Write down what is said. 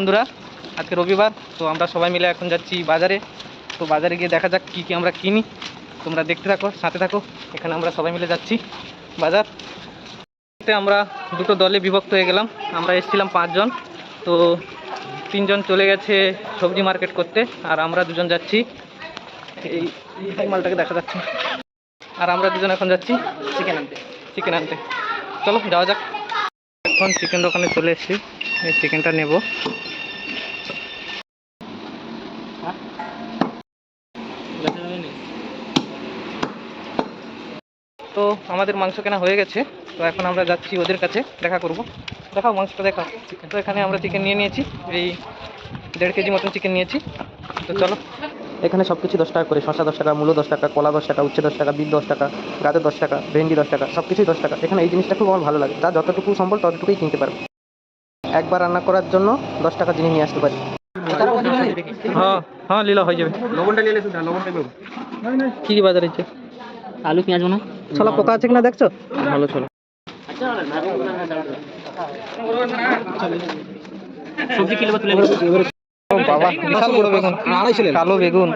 বন্ধুরা, আজকে রবিবার, তো আমরা সবাই মিলে এখন যাচ্ছি বাজারে। তো বাজারে গিয়ে দেখা যাক কী কী আমরা কিনি। তোমরা দেখতে থাকো, সাথে থাকো, এখানে আমরা সবাই মিলে যাচ্ছি বাজার। আমরা দুটো দলে বিভক্ত হয়ে গেলাম। আমরা এসেছিলাম পাঁচজন, তো তিনজন চলে গেছে সবজি মার্কেট করতে, আর আমরা দুজন যাচ্ছি এই মালটাকে দেখা যাচ্ছে। আর আমরা দুজন এখন যাচ্ছি চিকেন আনতে চিকেন আনতে। চলো, যাওয়া যাক। এখন চিকেন দোকানে চলে এসেছি, এই চিকেনটা নেব। তো আমাদের মাংস কেনা হয়ে গেছে। তো এখন আমরা যাচ্ছি ওদের কাছে দেখা করব। দেখাও মাংসটা দেখাও। তো এখানে আমরা চিকেন নিয়ে নিয়েছি এই দেড় কেজি মতন চিকেন নিয়েছি। তো চলো। এখানে সব কিছু দশ টাকা করে শসা দশ টাকা মূলো দশ টাকা কলা দশ টাকা উচ্ছে দশ টাকা বিল দশ টাকা গাজর দশ টাকা ভেন্ডি দশ টাকা সব কিছুই দশ টাকা। এখানে এই জিনিসটা খুব আমার ভালো লাগে। যা যতটুকু সম্ভব ততটুকুই কিনতে পারব। একবার রান্না করার জন্য দশ টাকা জিনিস নিয়ে আসতে পারি। হ্যাঁ হ্যাঁ লীলা হয়ে যাবে। লবণটা শুধু লবণটা দেবো কী কী বাজার হচ্ছে আলু পেঁয়াজ মনে ছলা পোকা আছে কিনা দেখছ? ভালো চলো। সবজি কিলো তুলে বাবা বিশাল বড় বেগুন। কালো বেগুন।